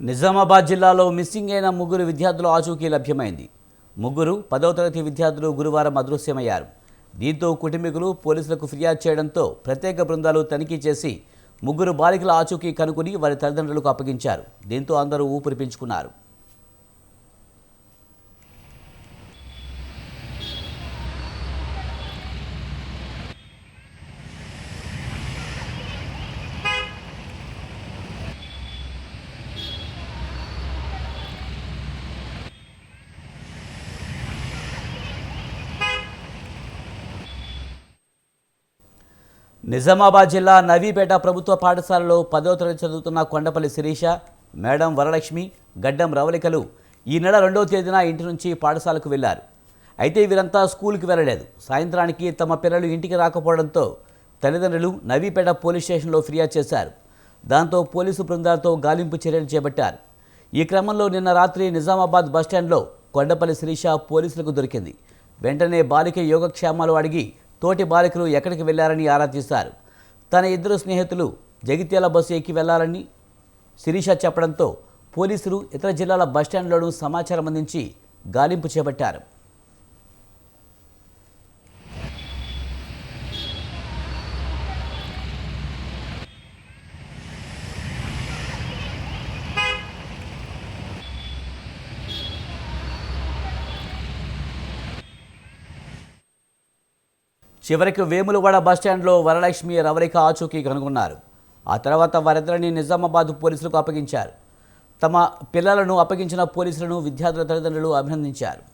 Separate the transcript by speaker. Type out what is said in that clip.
Speaker 1: నిజామాబాద్ జిల్లాలో మిస్సింగ్ అయిన ముగ్గురు విద్యార్థుల ఆచూకీ లభ్యమైంది. ముగ్గురు పదవ తరగతి విద్యార్థులు గురువారం అదృశ్యమయ్యారు. దీంతో కుటుంబీకులు పోలీసులకు ఫిర్యాదు చేయడంతో ప్రత్యేక బృందాలు తనిఖీ చేసి ముగ్గురు బాలికల ఆచూకీ కనుగొని వారి తల్లిదండ్రులకు అప్పగించారు. దీంతో అందరూ ఊపిరి పీల్చుకున్నారు. నిజామాబాద్ జిల్లా నవీపేట ప్రభుత్వ పాఠశాలలో పదో తరగతి చదువుతున్న కొండపల్లి శిరీష మేడం వరలక్ష్మి గడ్డం రవళికలు ఈ నెల రెండవ తేదీన ఇంటి నుంచి పాఠశాలకు వెళ్ళారు. అయితే వీరంతా స్కూల్కి వెళ్ళలేదు. సాయంత్రానికి తమ పిల్లలు ఇంటికి రాకపోవడంతో తల్లిదండ్రులు నవీపేట పోలీస్ స్టేషన్లో ఫిర్యాదు చేశారు. దాంతో పోలీసు బృందాలతో గాలింపు చర్యలు చేపట్టారు. ఈ క్రమంలో నిన్న రాత్రి నిజామాబాద్ బస్టాండ్లో కొండపల్లి శిరీష పోలీసులకు దొరికింది. వెంటనే బాలిక యోగక్షేమాలు అడిగి తోటి బాలికలు ఎక్కడికి వెళ్ళారని ఆరా తీశారు. తన ఇద్దరు స్నేహితులు జగిత్యాల బస్సు ఎక్కి వెళ్ళాలని శిరీష చెప్పడంతో పోలీసులు ఇతర జిల్లాల బస్టాండ్లోనూ సమాచారం అందించి గాలింపు చేపట్టారు. చివరికి వేములవాడ బస్టాండ్లో వరలక్ష్మి రవళిక ఆచూకీ కనుగొన్నారు. ఆ తర్వాత వారిద్దరిని నిజామాబాద్ పోలీసులకు అప్పగించారు. తమ పిల్లలను అప్పగించిన పోలీసులను విద్యార్థుల తల్లిదండ్రులు అభినందించారు.